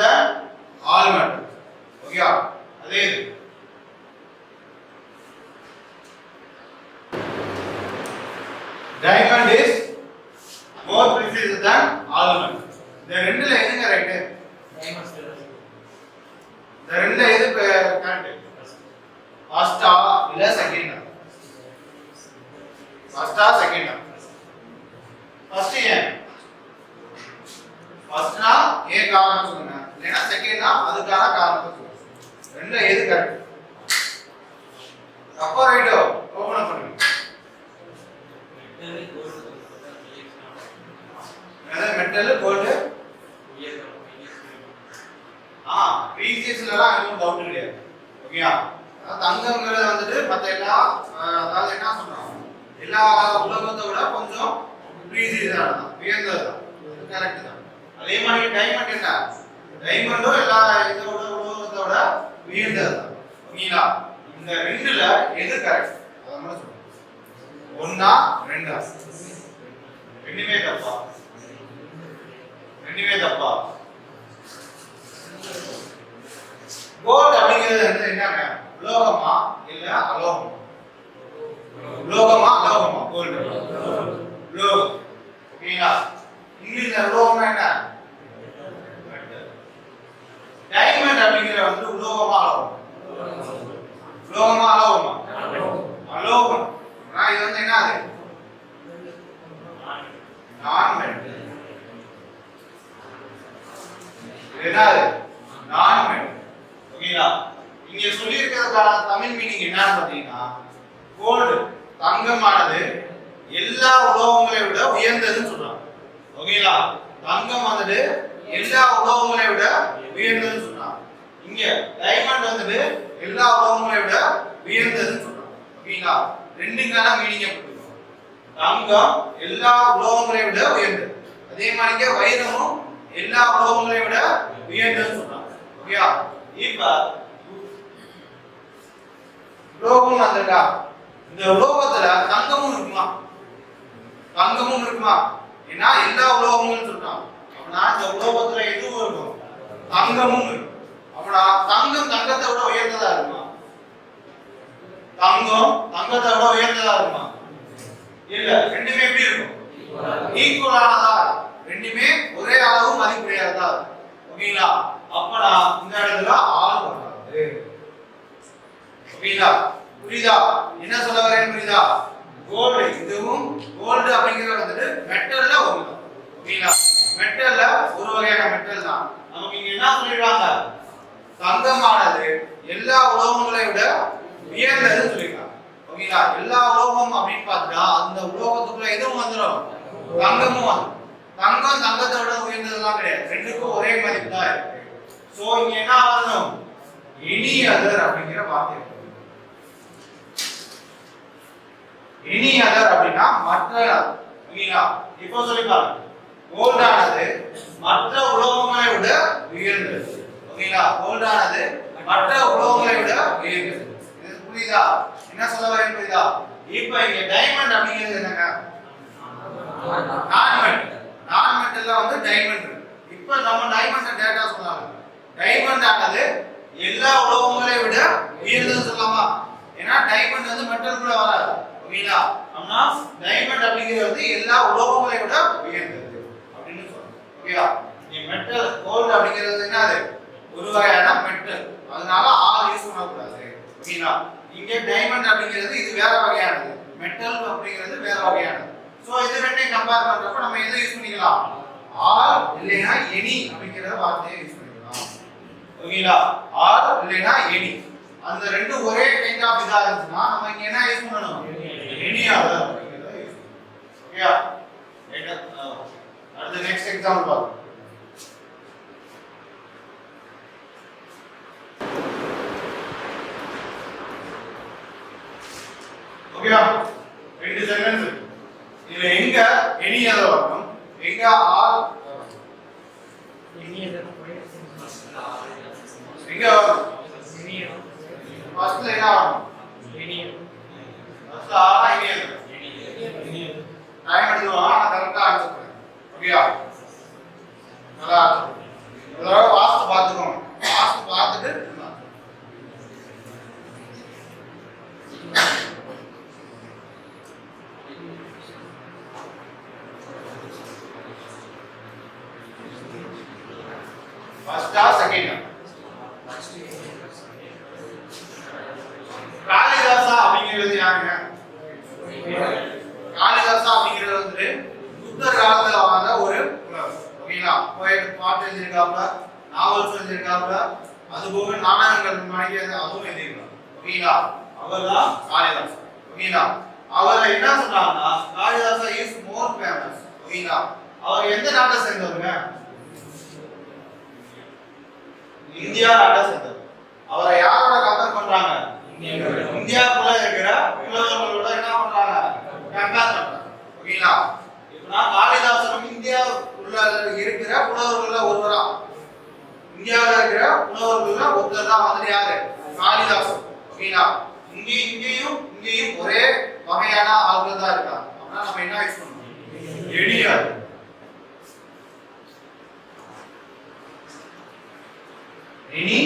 த almond all அதே இது. Diamond is more precious than all இந்த ரெண்டுல எதுங்க ரைட் இந்த ரெண்டுல எது கரெக்ட் ஃபர்ஸ்டா இல்ல செகண்டா ஃபர்ஸ்டா செகண்டா ஃபர்ஸ்ட் ஏன்? ஃபர்ஸ்ட்னா ஏன் காரணம் சொல்லுங்க இல்லைன்னா செகண்ட்னா அதுக்கான காரணம் ரெண்டும் எது கரெக்ட் அப்போ ரைட்டோ? ஓபன் பண்ணுங்க. மெட்டல் கோல்டு ஆ ப்ரீசியஸ்லலாம் எதுவும் டவுட் கிடையாது. ஓகேயா தங்கங்கிறது தங்கம்ங்கிறது வந்துட்டு மற்ற எல்லா அதாவது என்ன சொல்றாங்க? எல்லா உலகத்தை விட கொஞ்சம் ப்ரீசியஸான தான். உயர்ந்தது தான். கரெக்ட் தான். அதே மாதிரி டைமண்ட் என்ன? டைமண்டும் எல்லா இதோட உலோகத்தோட விட உயர்ந்தது. ஓகேங்களா? இந்த ரெண்டுல எது கரெக்ட் ஒன்னா ரெண்டா? ரெண்டுமே தப்பா? ரெண்டுமே தப்பா? கோல்ட் அப்படிங்கிறது வந்து என்னங்க? உலோகமா இல்ல அலோகமா? உலோகமா அலோகமா? கோல்ட் உலோகம். ஓகேங்களா? இங்கிலீஷ்ல உலோகம்னா என்ன? டைமண்ட் அப்படிங்கிற வந்து உலோகமா அலோகம் உலோகமா அலோகமா அலோகம் ஆனா இது வந்து என்ன அது நான் என்னது? நான் மெட்டல் ஓகேங்களா? இங்க சொல்லி இருக்கிறதுக்கான தமிழ் மீனிங் என்னன்னு பாத்தீங்கன்னா கோல்டு தங்கமானது எல்லா உலோகங்களை விட உயர்ந்ததுன்னு சொல்றாங்க. ஓகேங்களா? தங்கம் வந்துட்டு எல்லா உலோகங்களை விட உயர்ந்ததுன்னு சொன்னாங்க இங்க டைமண்ட் வந்துட்டு எல்லா உலகங்களை விட உயர்ந்ததுன்னு சொல்றாங்க ஓகேங்களா ரெண்டுக்கான மீனிங் கொடுத்துருக்கோம் தங்கம் எல்லா உலோகங்களை விட உயர்ந்தது. அதே மாதிரிங்க வைரமும் எல்லா உலோகங்களை விட உயர்ந்ததுன்னு சொன்னாங்க ஓகேயா இப்ப உலோகம் வந்திருக்கா? இந்த உலோகத்துல தங்கமும் இருக்குமா? தங்கமும் இருக்குமா? ஏன்னா எல்லா உலோகமும் சொல்றாங்க அப்படின்னா இந்த உலோகத்துல எதுவும் இருக்கும் தங்கமும் அப்படா அப்படின்னா தங்கம் தங்கத்தை விட உயர்ந்ததா இருக்குமா? தங்கம் தங்கத்தை விட உயர்ந்ததா இருக்குமா? இல்ல ரெண்டுமே எப்படி இருக்கும்? ஈக்குவலானதா ரெண்டுமே ஒரே அளவு மதிப்புடையதா ஓகேங்களா? அப்பனா இந்த இடத்துல ஆள் வராது ஓகேங்களா? புரியுதா? என்ன சொல்ல வரேன் புரியுதா? கோல்டு இதுவும் கோல்டு அப்படிங்கிறது வந்துட்டு மெட்டல்ல ஒண்ணு ஓகேங்களா? மெட்டல்ல ஒரு வகையான மெட்டல் தான். நமக்கு இங்க என்ன சொல்லிடுறாங்க தங்கமானது எல்லா உலோகங்களை விட உயர்ந்தது சொல்லிடுறாங்க ஓகேங்களா? எல்லா உலோகம் அப்படின்னு பார்த்தீங்கன்னா அந்த உலோகத்துக்குள்ள எதுவும் வந்துடும் தங்கமும் வந்துடும் தங்கம் தங்கத்தை விட உயர்ந்ததெல்லாம் கிடையாது. ரெண்டுக்கும் ஒரே மதிப்பு தான் இருக்கு. சோ இங்க என்ன வரணும்? எனி அதர் அப்படிங்கிற வார்த்தை இனி எனி அதர் அப்படின்னா மற்ற ஓகேங்களா? இப்போ சொல்லி பாருங்க. கோல்டானது மற்ற உலோகங்களை விட உயர்ந்தது. ஓகேங்களா கோல்டானது மற்ற உலோகங்களை விட உயர்ந்தது. இது புரியுதா? என்ன சொல்ல வரேன் புரியுதா? இப்போ இங்க டைமண்ட் அப்படிங்கிறது என்னங்க? நான் மெட்டல் வந்து டைமண்ட் இப்போ நம்ம டைமண்ட் டேட்டா சொன்னாங்க டைமண்ட் ஆனது எல்லா உலோகங்களை விட உயர்ந்ததுன்னு சொல்லலாமா? ஏன்னா டைமண்ட் வந்து மெட்டல் கூட வராது. ஓகேங்களா ஆனா டைமண்ட் அப்படிங்கிறது வந்து எல்லா உலோகங்களை விட உயர்ந்தது. ஓகேவா நீ மெட்டல் கோல்டு அப்படிங்கிறது என்னது ஒரு வகையான மெட்டல். அதனால ஆள் யூஸ் பண்ணக்கூடாது. ஓகேங்களா இங்கே டைமண்ட் அப்படிங்கிறது இது வேற வகையானது. மெட்டல் அப்படிங்கிறது வேற வகையானது. ஸோ இது ரெண்டையும் கம்பேர் பண்ணுறப்ப நம்ம எதை யூஸ் பண்ணிக்கலாம்? ஆர் இல்லைன்னா எனி அப்படிங்கிற வார்த்தையை யூஸ் பண்ணிக்கலாம். ஓகேங்களா? ஆர் இல்லைன்னா எனி அந்த ரெண்டு ஒரே கைண்ட் ஆஃப் இதாக இருந்துச்சுன்னா நம்ம இங்கே என்ன யூஸ் பண்ணணும்? எனி ஆர் அப்படிங்கறத யூஸ் பண்ணணும். ஓகேயா? the next example. ஓகேவா ரெண்டு செகண்ட்ஸ் இதுல எங்க எனி எதை வரணும்? எங்க ஆர் எங்க ஃபர்ஸ்ட்ல என்ன வரணும்? ஃபர்ஸ்ட் ஆரா இனி டைம் எடுத்துவா கரெக்டா ஆன்சர் பண்ணேன் ஓகேயா நல்லா இதோட வாஸ்து பார்த்துக்கோங்க வாஸ்து பார்த்துட்டு ஃபர்ஸ்டா செகண்டா காளிதாசா அப்படிங்கிறது யாருங்க காளிதாசா அப்படிங்கிறது வந்துட்டு புத்தர் காலத்துல வாழ்ந்த ஒரு புலவர் ஓகேங்களா போயிட்டு பாட்டு எழுதியிருக்காப்ல நாவல்ஸ் எழுதியிருக்காப்ல அது போக நாடகங்கள் மணிக்கு அதுவும் எழுதியிருக்காங்க ஓகேங்களா அவர் தான் காளிதாஸ் ஓகேங்களா அவர் என்ன சொன்னாங்கன்னா காளிதாசா இஸ் மோர் ஃபேமஸ் ஓகேங்களா அவர் எந்த நாட்டை சேர்ந்தவருங்க இந்தியா நாட்டை சேர்ந்தவர் அவரை யாரோட கம்பேர் பண்றாங்க இந்தியாவுக்குள்ள இருக்கிற புலவர்களோட என்ன பண்றாங்க கம்பேர் பண்றாங்க ஓகேங்களா இப்பனா காளிதாசனும் இந்தியா உள்ள இருக்கிற புலவர்கள்ல ஒருவரா இந்தியாவுல இருக்கிற புலவர்கள்ல ஒருத்தர் தான் வந்துட்டு யாரு காளிதாசன் ஓகேங்களா இங்கே இங்கேயும் இங்கேயும் ஒரே வகையான ஆள்கள் தான் இருக்காங்க அப்படின்னா நம்ம என்ன யூஸ் பண்ணணும் எளியார் இனி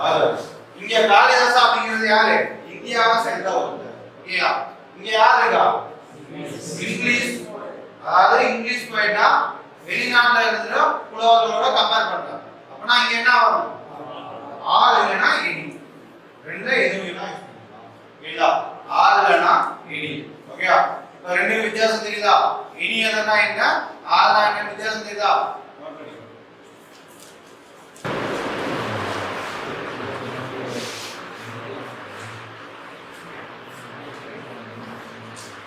others. இங்க காளிதாசா அப்படிங்கிறது யாரு இந்தியாவை சேர்ந்த ஒருத்தர் ஓகேயா இங்க யார் இருக்கா இங்கிலீஷ் அதாவது இங்கிலீஷ் போயிட்டா வெளிநாட்டுல இருக்கிற புலவர்களோட கம்பேர் பண்றாங்க அப்பனா இங்க என்ன வரும் ஆள் இல்லைன்னா இனி ரெண்டுல எதுவும் இல்லைன்னா இல்ல ஆள் இல்லைன்னா இனி ஓகேயா இப்ப ரெண்டு வித்தியாசம் தெரியுதா இனி எதுனா என்ன ஆள்னா என்ன வித்தியாசம் தெரியுதா நோட் பண்ணிக்கோ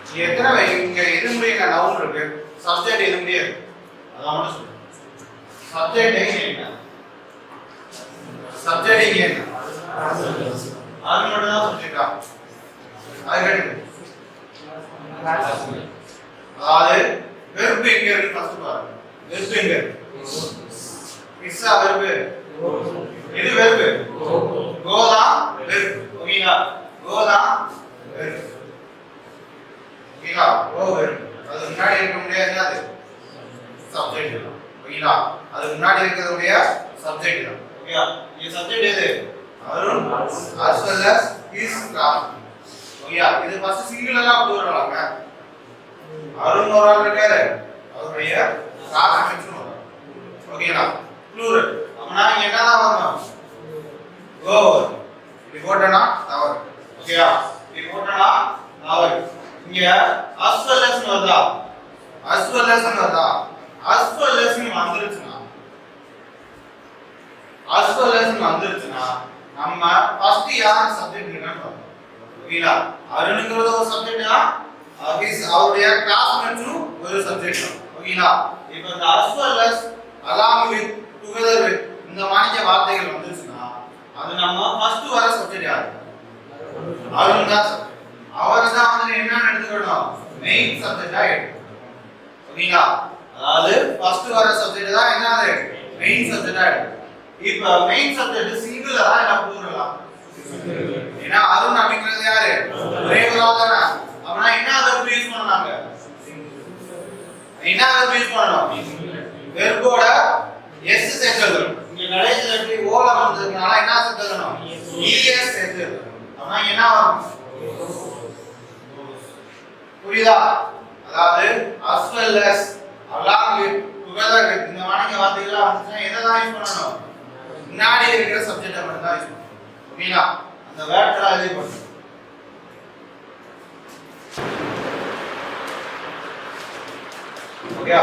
இங்க எத்தனை வை- இங்க எது முடியுங்க நவுன் இருக்கு சப்ஜெக்ட் எது முடியாது அதான் மட்டும் சொல்லு சப்ஜெக்ட் இங்க என்ன சப்ஜெக்ட் இங்க என்ன அது மட்டும் தான் சப்ஜெக்டா அது கேட்டு அதாவது வெறுப்பு எங்க இருக்கு ஃபர்ஸ்ட் பாருங்க. வெறுப்பு எங்க இருக்கு? மிஸ்ஸா வெறுப்பு? எது வெறுப்பு. கோதா வெறுப்பு. ஓகேங்களா? கோதா வெறுப்பு. ஓகேங்களா? வெறுப்பு. அது முன்னாடி இருக்க முடியாது என்னது சப்ஜெக்ட் தான். ஓகேங்களா? அது முன்னாடி இருக்கிறதுடைய சப்ஜெக்ட் தான். ஓகேயா? இந்த சப்ஜெக்ட் எது? Arun as well as his class ஓகேயா? இது ஃபர்ஸ்ட் சிங்குலரா போடுறாங்க. அருண் ஒரு ஆள் இருக்காரு அவருடைய கிளாஸ் ஓகேங்களா ப்ளூரல் அப்படின்னா இங்க என்னதான் வரணும்? ஓவர் இப்படி போட்டனா தவறு. ஓகேவா இப்படி போட்டனா தவறு. இங்க as வருதா? As வருதா? As வந்துருச்சுன்னா? As வந்துருச்சுன்னா நம்ம ஃபர்ஸ்ட் யார் சப்ஜெக்ட் என்னன்னு பார்க்கணும் ஓகேங்களா அருணுங்கிறது ஒரு சப்ஜெக்ட் தான் Uh, ஹிஸ் அவருடைய கிளாஸ்மேட்ஸும் ஒரு சப்ஜெக்ட் ஓகேங்களா இப்போ இந்த as along as along with together with இந்த மாதிரி வார்த்தைகள் வந்துச்சுன்னா அது நம்ம ஃபர்ஸ்ட் வர சப்ஜெக்ட் யாரு? அருண் தான் அவர் தான் வந்து என்னன்னு எடுத்துக்கணும்? மெயின் சப்ஜெக்டா எடுக்கணும் ஓகேங்களா அதாவது ஃபர்ஸ்ட் வர சப்ஜெக்ட் தான் என்னது? மெயின் சப்ஜெக்டா எடுக்கணும் இப்போ மெயின் சப்ஜெக்ட் சிங்கிளா இல்ல ப்ளூரலா ஏன்னா அருண் அப்படிங்கிறது யாரு? ஒரே ஒரு ஆள் தானே? ஆனா என்ன வெர்பு யூஸ் பண்ணாங்க என்ன வெர்பு யூஸ் பண்ணணும் வெர்போட எஸ் சேர்த்துக்கணும் இங்க கடைசில எப்படி ஓல வந்ததுனால என்ன சேர்த்துக்கணும் இஎஸ் சேர்த்துக்கணும் ஆனா என்ன வரும்? புரியுதா? அதாவது as well as along with together. with இந்த மாதிரி வார்த்தைகள்லாம் வந்துச்சுன்னா எதை தான் யூஸ் பண்ணணும்? முன்னாடி இருக்கிற சப்ஜெக்டை மட்டும் தான் யூஸ் பண்ணணும். ஓகேங்களா அந்த வேர்ட்லாம் எழுதி பண்ணணும். ஓகே.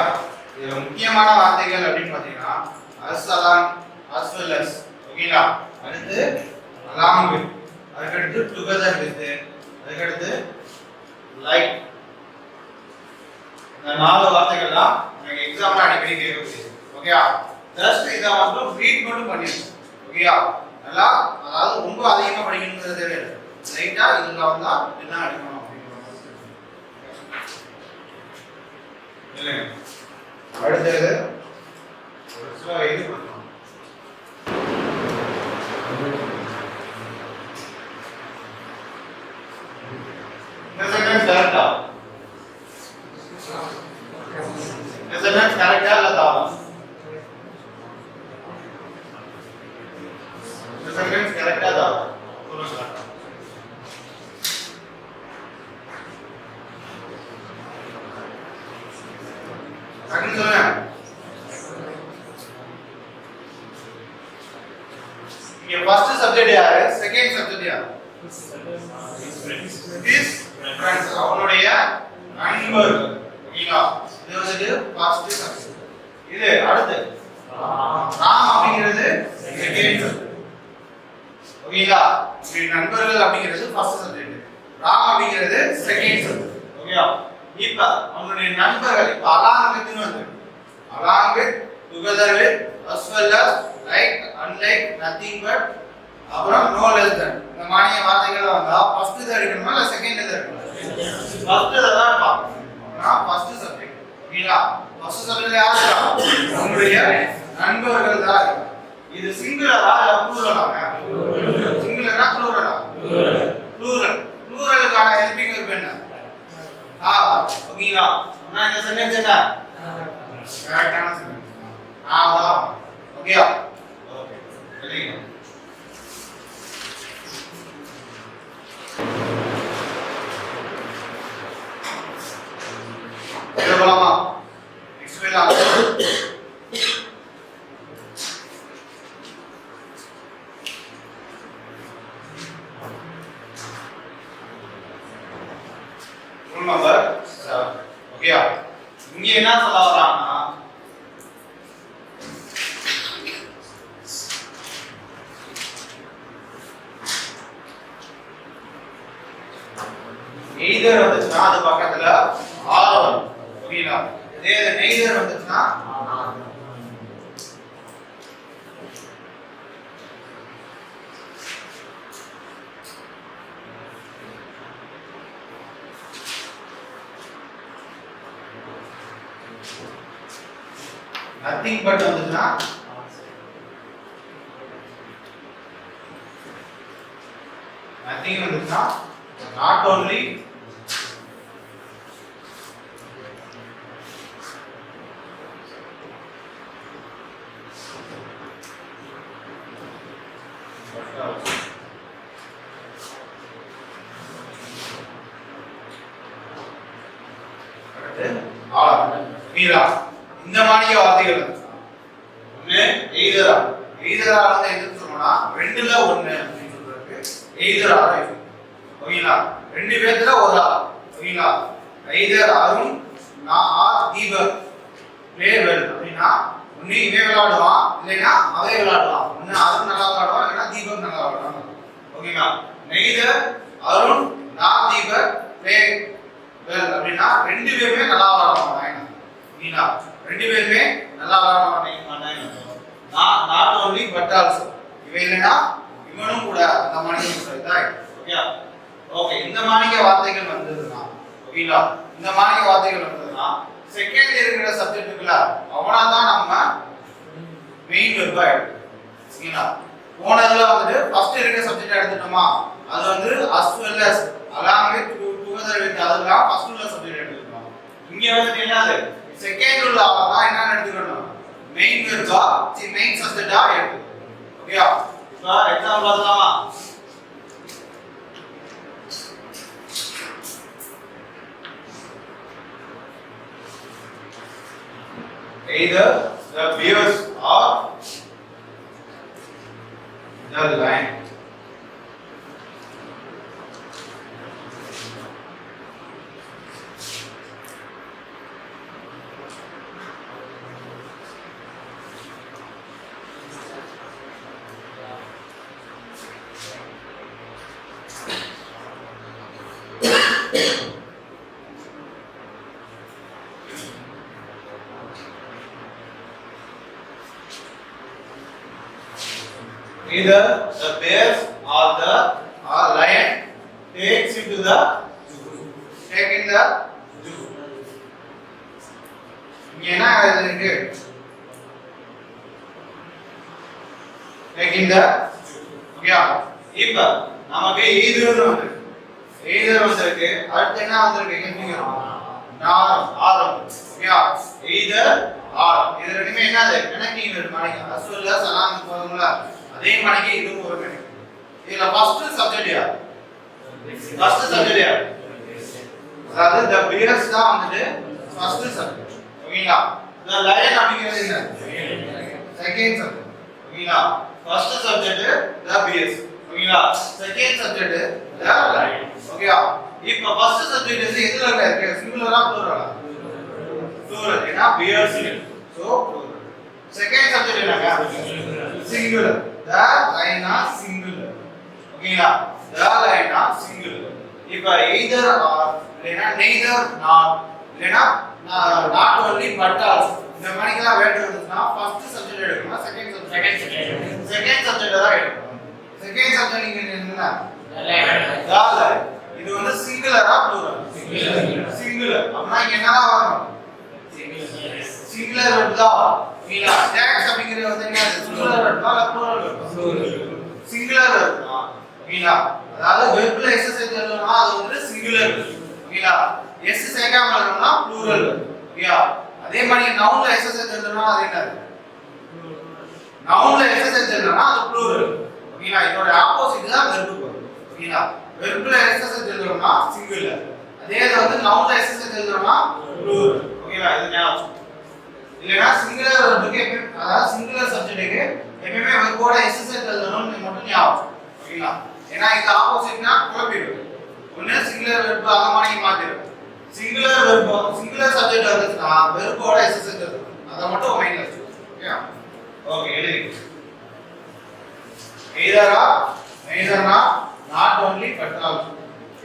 இதுல முக்கியமான வார்த்தைகள் அப்படின்னு பாத்தீங்கன்னா as along as well as ஓகேங்களா அடுத்து along அதுக்கடுத்து டுகெதர் வித் அதுக்கடுத்து லைக். இந்த நாலு வார்த்தைகள் தான் எனக்கு எக்ஸாம்ல அடிக்கடி கேட்கக்கூடியது. ஓகேயா? ஜஸ்ட் இதை மட்டும் ரீட் மட்டும் பண்ணிருக்கோம் ஓகேயா? நல்லா அதாவது ரொம்ப அதிகமாக படிக்கணுங்கிறது தெரியாது லைட்டாக இதுல வந்தால் என்ன அடிக்கணும் அப்படிங்கிற மாதிரி. இல்லைங்க அடுத்தது ஒரு சில இது பண்ணணும் இந்த சென்டென்ஸ் கரெக்டா இந்த சென்டென்ஸ் கரெக்டா இல்ல தவறா இந்த சென்டென்ஸ் கரெக்டா தவறா சொல்லுங்க டக்குன்னு சொல்லுங்க இங்க ஃபர்ஸ்ட் சப்ஜெக்ட் யாரு செகண்ட் சப்ஜெக்ட் யாரு இஸ் ஃப்ரெண்ட்ஸ் அவனுடைய நண்பர்கள் ஓகேங்களா இது வந்துட்டு ஃபர்ஸ்ட் சப்ஜெக்ட் இது அடுத்து ராம் அப்படிங்கிறது செகண்ட் சப்ஜெக்ட் ஓகேங்களா இப்படி நண்பர்கள் அப்படிங்கிறது ஃபர்ஸ்ட் சப்ஜெக்ட் ராம் அப்படிங்கிறது செகண்ட் சப்ஜெக்ட் ஓகேவா இப்ப அவனுடைய நண்பர்கள் இப்ப அலாங் வித்னு வந்து along with together with as well as like unlike nothing but than இந்த மானிய வார்த்தைகள் வந்தா ஃபர்ஸ்ட் இத எடுக்கணுமா இல்ல செகண்ட் இத எடுக்கணுமா? ஃபர்ஸ்ட் இத தான் பார்க்கணும் நான் ஃபர்ஸ்ட் சப்ஜெக்ட் ஓகேங்களா ஃபர்ஸ்ட் சப்ஜெக்ட் யார் உங்களுடைய நண்பர்கள் தான். இது சிங்குலரா இல்ல ப்ளூரலா சிங்குலரா ப்ளூரலா ப்ளூரல் ப்ளூரலுக்கான ஹெல்பிங் வெர்ப் என்ன? ஆ ஓகேங்களா? நான் இந்த சென்டென்ஸ் என்ன? கரெக்டான சென்டென்ஸ் ஆ ஓகேயா? ஓகே வெரி குட் இது நம்பர் செவன் ஓகேயா இங்க என்ன சொல்ல வராங்கன்னா எய்தர் வந்துச்சுன்னா அது பக்கத்துல ஆர் வரும் ஓகேங்களா இதே இது நெய்தர் வந்துச்சுன்னா நத்திங் பட் வந்துச்சுன்னா நத்திங் வந்துச்சுன்னா நாட் ஓன்லி அடுத்து ஆளா மீரா இந்த மாதிரியே வார்த்தைகள் ஒண்ணு எய்தரா எய்தரா வந்து எதுன்னு சொல்லணும்னா ரெண்டுல ஒண்ணு அப்படின்னு சொல்றதுக்கு எய்தரா ஓகேங்களா? ரெண்டு பேர்த்துல ஒரு ஆள். ஓகேங்களா? எய்தர் அருண் நான் ஆர் தீபர் பிளே அப்படின்னா ஒண்ணு இவன் விளையாடுவான் இல்லைன்னா அவன் விளையாடுவான் ஒண்ணு அருண் நல்லா விளையாடுவான் இல்லைன்னா தீபக் நல்லா விளையாடுவான் ஓகேங்களா? நெய்தர் அருண் நான் தீபக் பிளே வெல். அப்படின்னா ரெண்டு பேருமே நல்லா விளையாட மாட்டாங்க ஓகேங்களா? ரெண்டு பேருமே நல்லா விளையாட மாட்டாங்க மாட்டாங்க நான் நாட் ஓன்லி பட் ஆல்சோ இவன் இல்லைன்னா இவனும் கூட அந்த மாணிக்க சொல்லிட்டா ஓகே ஓகே இந்த மாணிக்க வார்த்தைகள் வந்ததுன்னா ஓகேங்களா இந்த மாணிக்க வார்த்தைகள் வந்ததுன்னா செகண்ட் இருக்கிற சப்ஜெக்ட்டுங்களா அவனா தான் நம்ம மெயின் வெப்பா எடுக்கணும். ஓகேங்களா போனதுல வந்துட்டு ஃபர்ஸ்ட் இருக்கிற சப்ஜெக்ட் எடுத்துட்டோமா? அது வந்து as well as along with together with அதெல்லாம் ஃபர்ஸ்ட் உள்ள சப்ஜெக்ட் எடுத்துட்டோம்? இங்க வந்துட்டு என்னது? செகண்ட் உள்ள ஆனா என்ன எடுத்துக்கணும் மெயின் வெர்பா சி மெயின் சப்ஜெக்டா எடுத்து. ஓகேயா இப்போ எக்ஸாம்பிள் பார்க்கலாமா either the beers or the line. Either the bears or the or lion takes into the zoo. Take in the zoo. இங்க என்ன இருக்கு? லைக் இந்த ஓகேயா இப்ப நமக்கு ஈதர்னு வந்து ஈதர் வந்திருக்கு. அடுத்து என்ன வந்திருக்கு? கேட்கிறோம் நார் ஆரம். ஓகேயா ஈதர் ஆர் இது ரெண்டுமே என்னது? கணக்கிங் இருக்கு. மணிக்கு அசுல சலாம் போதுங்களா? அதே மணிக்கு இதுவும் ஒரு கனெக்ட் இதுல ஃபர்ஸ்ட் சப்ஜெக்ட் யார்? ஃபர்ஸ்ட் சப்ஜெக்ட் யார்? அதாவது த பியர்ஸ் தான் வந்துட்டு ஃபர்ஸ்ட் சப்ஜெக்ட் ஓகேங்களா? த லயன் அப்படிங்கிறது என்ன? செகண்ட் சப்ஜெக்ட் ஓகேங்களா? ஃபர்ஸ்ட் சப்ஜெக்ட் த பியர்ஸ் ஓகேங்களா? செகண்ட் சப்ஜெக்ட் த லயன் ஓகேவா இப்போ ஃபர்ஸ்ட் சப்ஜெக்ட் வந்து எதுல இருக்கு? சிங்குலரா ப்ளூரலா ப்ளூரல் ஏன்னா பியர்ஸ் சோ செகண்ட் சப்ஜெக்ட் என்னங்க? Singular the line are singular ஓகேங்களா த லைன் ஆர் சிங்குலர் இப்போ எய்தர் ஆர் இல்லைனா நெய்தர் நாட் இல்லைனா நாட் ஒன்லி பட் ஆல்சோ இந்த மாதிரிலாம் வேர்டு வந்துச்சுன்னா ஃபர்ஸ்ட் சப்ஜெக்ட் எடுக்கணும் செகண்ட் சப்ஜெக்ட் செகண்ட் சப்ஜெக்ட் தான் எடுக்கணும். செகண்ட் சப்ஜெக்ட் நீங்க லைன் இது வந்து சிங்குலரா ப்ளூரல் சிங்குலர் அப்படின்னா என்னதான் வரணும்? சிங்குலர் தான் டேக்ஸ் அப்படிங்கிறது வந்து என்ன சிங்குலர் சிங்குலர் ஓகேங்களா அதாவது வெர்ப்ல எஸ் சேர்க்கணும்னா அது வந்து சிங்குலர் ஓகேங்களா எஸ் சேர்க்காம இருக்கணும்னா ப்ளூரல் ஓகேயா அதே மாதிரி நவுன்ல எஸ் சேர்க்கணும்னா அது என்னது? நவுன்ல எஸ் அது ப்ளூரல் ஓகேங்களா இதோட ஆப்போசிட் தான் வெர்ப் ஓகேங்களா வெர்ப்ல எஸ் சிங்குலர் அதே இது வந்து நவுன்ல எஸ் சேர்க்கணும்னா ப்ளூரல் ஓகேங்களா இது ஞாபகம் இல்லைன்னா சிங்குலர் வெர்புக்கு எப்பவுமே அதாவது சிங்குலர் சப்ஜெக்ட்டுக்கு எப்பயுமே வெர்போட எஸ்எஸ்எல் எழுதணும்னு மட்டும் ஞாபகம் ஓகேங்களா ஏன்னா இது ஆப்போசிட்னா குழப்பிடும். ஒன்று சிங்குலர் வெறுப்பு அந்த மாதிரி மாற்றிடும் சிங்குலர் வெர்பு சிங்குலர் சப்ஜெக்ட் வந்துச்சுன்னா வெறுப்போட எஸ்எஸ்எல் எழுதணும். அதை மட்டும் மைண்ட்ல வச்சுக்கணும் ஓகே எழுதி. எய்தரா எய்தர்னா not only but also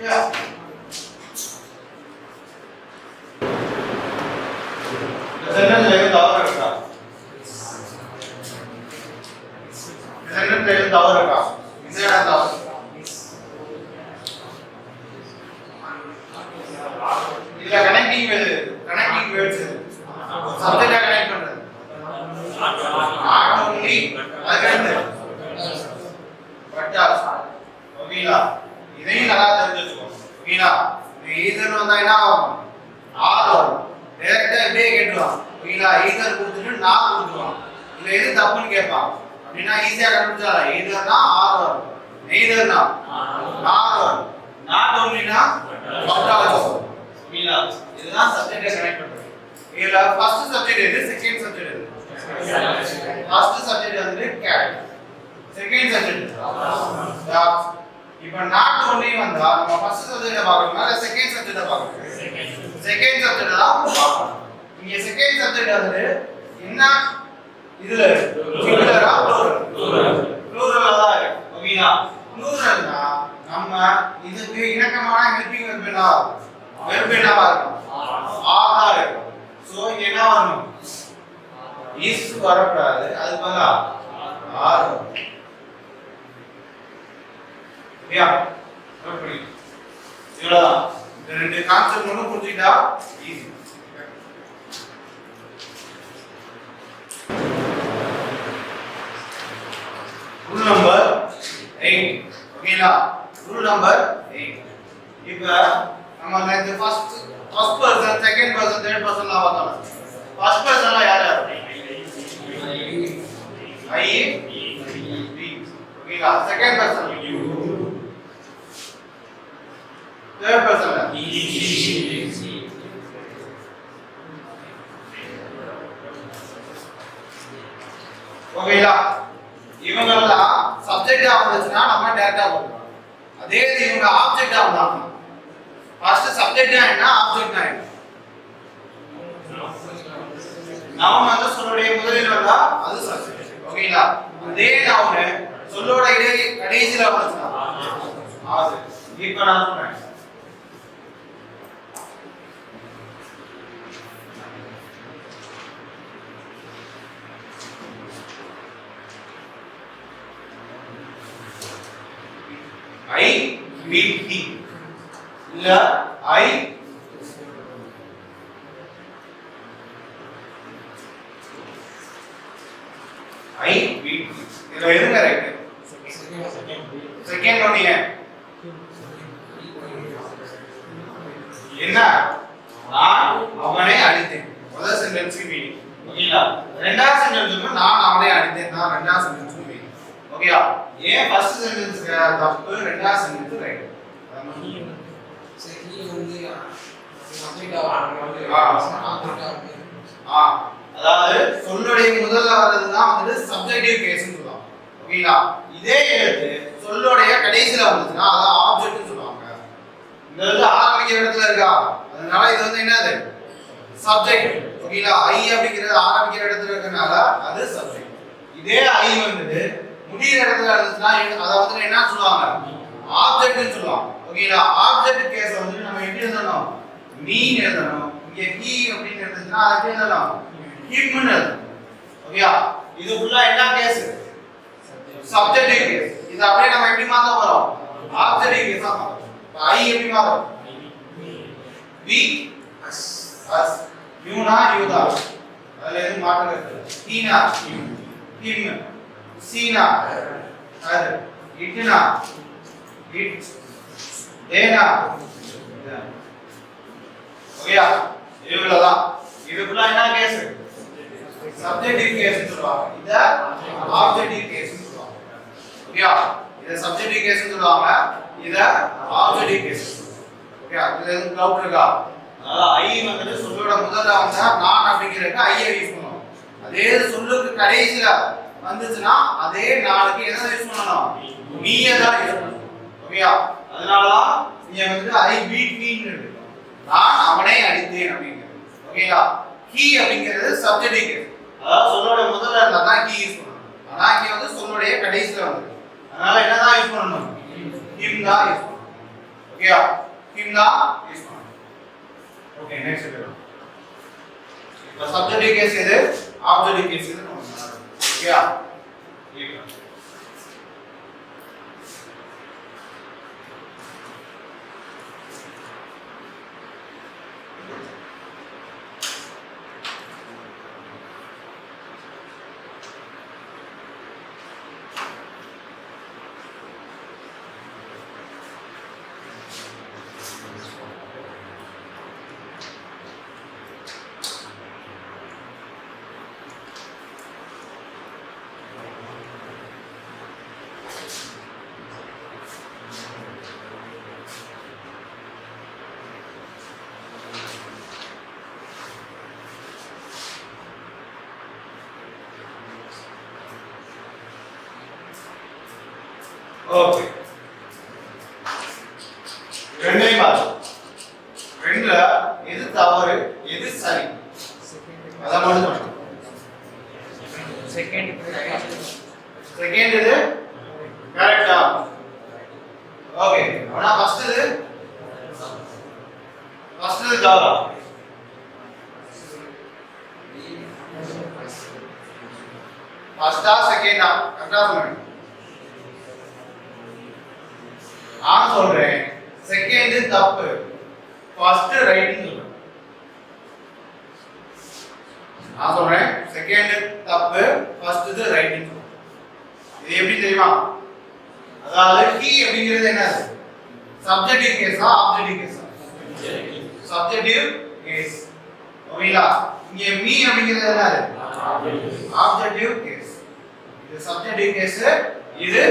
okay சென்டென்ஸ்ல எதுவும் தவறு இருக்கா சென்டென்ஸ்ல இந்த இடம் தவறு இதுல கனெக்டிங் வேர்டு கனெக்டிங் வேர்ட்ஸ் சப்ஜெக்ட கனெக்ட் பண்றது பட் இதையும் நல்லா தெரிஞ்சு வச்சுக்கோ ஓகேங்களா ஈதர் வந்தாங்கன்னா ஆகும் வரும் டைரக்டா இப்படியே கேட்டுருவான் ஓகேங்களா ஈதர் கொடுத்துட்டு நான் கொடுத்துருவான் இதுல எது தப்புன்னு கேட்பான் அப்படின்னா ஈஸியா கண்டுபிடிச்சால ஈதர்னா ஆர் வரும் நெய்தர்னா நார் வரும் நாட் ஒன்லினா பட் ஆல்சோ ஓகேங்களா இதுதான் சப்ஜெக்ட் கனெக்ட் பண்றது. இதுல ஃபர்ஸ்ட் சப்ஜெக்ட் எது? செகண்ட் சப்ஜெக்ட் எது? ஃபர்ஸ்ட் சப்ஜெக்ட் வந்து கேட் செகண்ட் சப்ஜெக்ட் டாக்ஸ் இப்போ நாட் ஒன்லி வந்தா நம்ம ஃபர்ஸ்ட் சப்ஜெக்ட் பார்க்கணுமா? இல்ல செகண்ட் சப்ஜெக்ட் பார்க்கணும்? செகண்ட் சப்ஜெக்ட் தான் பார்க்கணும். இங்க செகண்ட் சப்ஜெக்ட் வந்து என்ன? இதுல சிங்குலரா ப்ளூரல் ப்ளூரலா தான் இருக்கு. ஓகேங்களா? ப்ளூரல்னா நம்ம இதுக்கு இணக்கமான ஹெல்பிங் வெர்ப் என்ன வெர்ப் என்னவா இருக்கும். ஆறா இருக்கும். சோ இங்க என்ன வரணும்? இஸ் வரக்கூடாது. அது பதிலா ஆர் சரியா? எப்படி இவ்வளவுதான். இந்த ரெண்டு கான்செப்ட் மட்டும் புரிஞ்சுக்கிட்டா ஈஸி ரூல் நம்பர் 8 ஓகேங்களா ரூல் நம்பர் 8 இப்போ நம்ம நேத்து first first person second person third பர்சன்லாம் பார்த்தோம் ஃபர்ஸ்ட் பர்சன்லாம் யார் யார் ஐ வி ஓகேங்களா second person you third person ஓகேங்களா இவங்கெல்லாம் சப்ஜெக்டா வந்துச்சுன்னா நம்ம டேரக்டா போடுவோம் அதே இது இவங்க ஆப்ஜெக்டா வந்தாங்க. ஃபர்ஸ்ட் சப்ஜெக்டா என்ன? ஆப்ஜெக்டா என்ன? நவம் வந்து சொல்லுடைய முதலில் வந்தா அது சப்ஜெக்ட் ஓகேங்களா? அதே நவனு சொல்லோட இடை கடைசியில வந்துச்சுன்னா இப்ப நான் சொன்னேன் ஐ விபி இல்ல ஐ ஐ விபி இதுல எது கரெக்ட் செகண்ட் ஒண்ணு என்ன? நான் அவனை தப்பு ரைட் அதாவது சொல்லுடைய முதல்ல வர்றதுதான் வந்துட்டு சப்ஜெக்டிவ் கேஸ்னு சொல்லுவாங்க ஓகேங்களா இதே எழுத்து சொல்லுடைய கடைசியில வந்துச்சுன்னா அதான் ஆப்ஜெக்ட்னு சொல்லுவாங்க இந்த வந்து ஆரம்பிக்கிற இடத்துல இருக்கா அதனால இது வந்து என்னது சப்ஜெக்ட் ஓகேங்களா ஐ அப்படிங்கிறது ஆரம்பிக்கிற இடத்துல இருக்கனால அது சப்ஜெக்ட் இதே ஐ வந்துட்டு முடியிற இடத்துல இருந்துச்சுன்னா அதை வந்து என்ன சொல்லுவாங்க ஆப்ஜெக்ட்னு சொல்லலாம் ஓகேங்களா ஆப்ஜெக்ட் கேஸ் வந்து நம்ம எப்படி எழுதணும்? மீன் எழுதணும். இங்கே ஹீ அப்படின்னு எழுதுச்சுன்னா அதை எப்படி எழுதணும் ஹிம்னு எழுதணும். ஓகேயா இது ஃபுல்லா என்ன கேஸ் சப்ஜெக்டிவ் கேஸ் இது அப்படியே நம்ம எப்படி மாத்த போறோம்? ஆப்ஜெக்டிவ் கேஸ் தான் ஐ எப்படி மாறும்? வி அஸ் அஸ் யூனா யூதா அதுல எதுவும் மாற்றம் இருக்கு ஹீனா ஹிம் சீனா அது இட்னா இட் தேனா ஓகேயா? இவ்வளவுதான் இதுக்குள்ள என்ன கேஸ் சப்ஜெக்டிவ் கேஸ் சொல்லுவாங்க. இத ஆப்ஜெக்டிவ் கேஸ் சொல்லுவாங்க. ஓகேயா? இத சப்ஜெக்டிவ் கேஸ் சொல்லுவாங்க. இத ஆப்ஜெக்டிவ் கேஸ் ஓகேயா? இதுல எதுவும் டவுட் இருக்கா? அதாவது ஐ வந்துட்டு சொல்லோட முதல்ல வந்தா நான் அப்படிங்கிறதுக்கு ஐய யூஸ் பண்ணுவோம் அதே சொல்லுக்கு கடைசியில வந்துச்சுன்னா அதே நாளுக்கு என்ன யூஸ் பண்ணணும்? நீயே தான் யூஸ் பண்ணணும்? ஓகேயா? அதனாலதான் நீங்க வந்து ஐ பீட் மீன் நான் அவனை அடித்தேன் அப்படிங்கிறது. ஓகேங்களா ஹீ அப்படிங்கிறது சப்ஜெக்ட் அதாவது சொல்லோட முதல்ல இருந்தா தான் ஹீ யூஸ் பண்ணணும். ஆனா இங்க வந்து சொல்லுடைய கடைசியில வந்து. அதனால என்னதான் யூஸ் பண்ணணும்? ஹிம் தான் யூஸ் பண்ணணும். ஓகேயா? ஹிம் தான் யூஸ் பண்ணணும். ஓகே நெக்ஸ்ட் இப்போ சப்ஜெக்ட் கேஸ் எது? ஆப்ஜெக்ட் கேஸ் எது நம்ம ஓகேயா? ஓகே ரெண்டையும் பாரு ரெண்டுல எது தவறு எது சரி. அத மட்டும் சொல்லணும் செகண்ட் இது கரெக்டா ஓகே ஆனா ஃபர்ஸ்ட் இது ஃபர்ஸ்ட் இது தவறா? ஃபர்ஸ்டா செகண்டா கரெக்டா சொல்லுங்க நான் சொல்றேன். செகண்ட் தப்பு. ஃபர்ஸ்ட் ரைட்னு சொல்றேன் நான் சொல்றேன். செகண்ட் தப்பு. ஃபர்ஸ்ட் இது ரைட்னு சொல்றேன் இது எப்படி தெரியுமா? அதாவது ஹி அப்படிங்கிறது என்ன சப்ஜெக்டிவ் கேஸா ஆப்ஜெக்டிவ் கேஸா சப்ஜெக்டிவ் கேஸ் ஓகேங்களா இங்க மீ அப்படிங்கிறது என்ன ஆப்ஜெக்டிவ் கேஸ் இது சப்ஜெக்டிவ் கேஸ் இது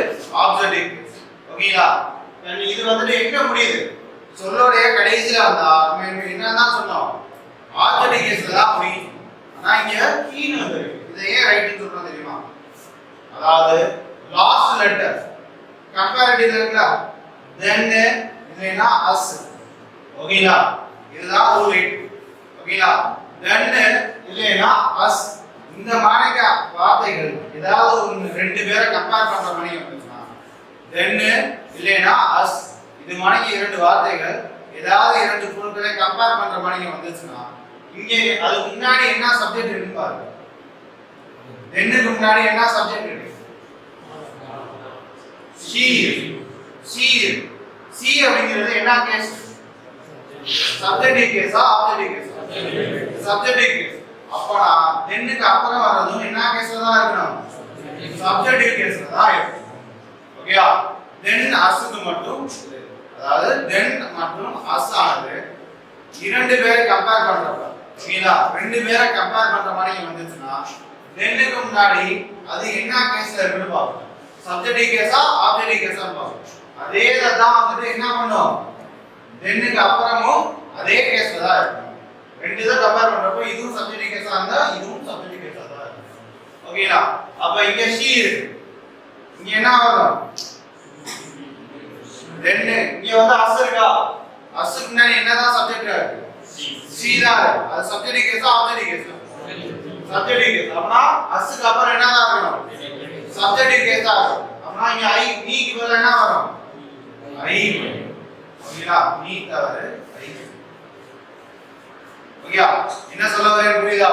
ஆப்ஜெக்டிவ் கேஸ் ஓகேங்களா இது வந்துட்டு எங்க முடியுது? சொல்லோடைய கடைசியில வந்தா நம்ம என்னதான் சொன்னோம்? ஆப்ஜெக்டிவ் கேஸ்ல தான் முடியும். ஆனா இங்க கீன்னு வந்திருக்கு இதை ஏன் ரைட்னு சொல்றோம் தெரியுமா? அதாவது லாஸ்ட் லெட்டர் கம்பேரிட்டிவ் இருக்குல்ல? தென் இது என்ன? அஸ் ஓகேங்களா? இதுதான் ரூல் எயிட் ஓகேங்களா? தென் இல்லைன்னா அஸ் இந்த மாதிரி வார்த்தைகள் ஏதாவது ஒரு ரெண்டு பேரை கம்பேர் பண்ற மாதிரி ரெண்டு இல்லைன்னா அஸ். இது மணிக்கு இரண்டு வார்த்தைகள். ஏதாவது இரண்டு பொருட்களை கம்பேர் பண்ற மாதிரி வந்துச்சுன்னா இங்கே அதுக்கு முன்னாடி என்ன சப்ஜெக்ட் இருக்கு பாருங்க. ரெண்டுக்கு முன்னாடி என்ன சப்ஜெக்ட் இருக்கு? சீர். சீர். சி அப்படிங்கிறது என்ன கேஸ் சப்ஜெக்டிவ் கேஸா ஆப்ஜெக்டிவ் கேஸ் சப்ஜெக்டிவ் கேஸ் அப்பனா டென்னுக்கு அப்புறம் வர்றதும் என்ன கேஸ்ல தான் இருக்கணும்? சப்ஜெக்டிவ் கேஸ்ல தான் இருக்கும் ஓகேயா? தென் அசுக்கு மட்டும் அதாவது தென் மற்றும் அஸ் ஆனது இரண்டு பேரை கம்பேர் பண்றப்ப ஓகேங்களா ரெண்டு பேரை கம்பேர் பண்ற மாதிரி வந்துச்சுன்னா தென்னுக்கு முன்னாடி அது என்ன கேஸ்ல இருக்குன்னு பார்ப்போம். சப்ஜெக்டிவ் கேஸா ஆப்ஜெக்டிவ் கேஸா பார்ப்போம். அதே தான் வந்துட்டு என்ன பண்ணும்? தென்னுக்கு அப்புறமும் அதே கேஸ்ல தான் இருக்கும். ரெண்டு இதை கம்பேர் பண்றப்போ இதுவும் சப்ஜெக்டிவ் கேஸா இருந்தா இதுவும் சப்ஜெக்டிவ் கேஸா தான் இருக்கும். ஓகேங்களா அப்ப இங்க ஷீ இருக்கு. இங்க என்ன வரும் ரெண்டு. இங்க வந்து அஸ் இருக்கா அஸ்க்கு முன்னாடி என்னதான் சப்ஜெக்ட் இருக்கு? சி தான் அது subject case object case subject case அப்பனா அஸ்க்கு அப்புறம் என்னதான் இருக்கணும் சப்ஜெக்ட் கேஸ் தான் இருக்கும் அப்பனா இங்க ஐ நீக்கு e பதிலா என்ன வரும்? ஐ ஓகேங்களா நீ தவிர ஐ ஓகேயா என்ன சொல்ல வரேன் புரியுதா?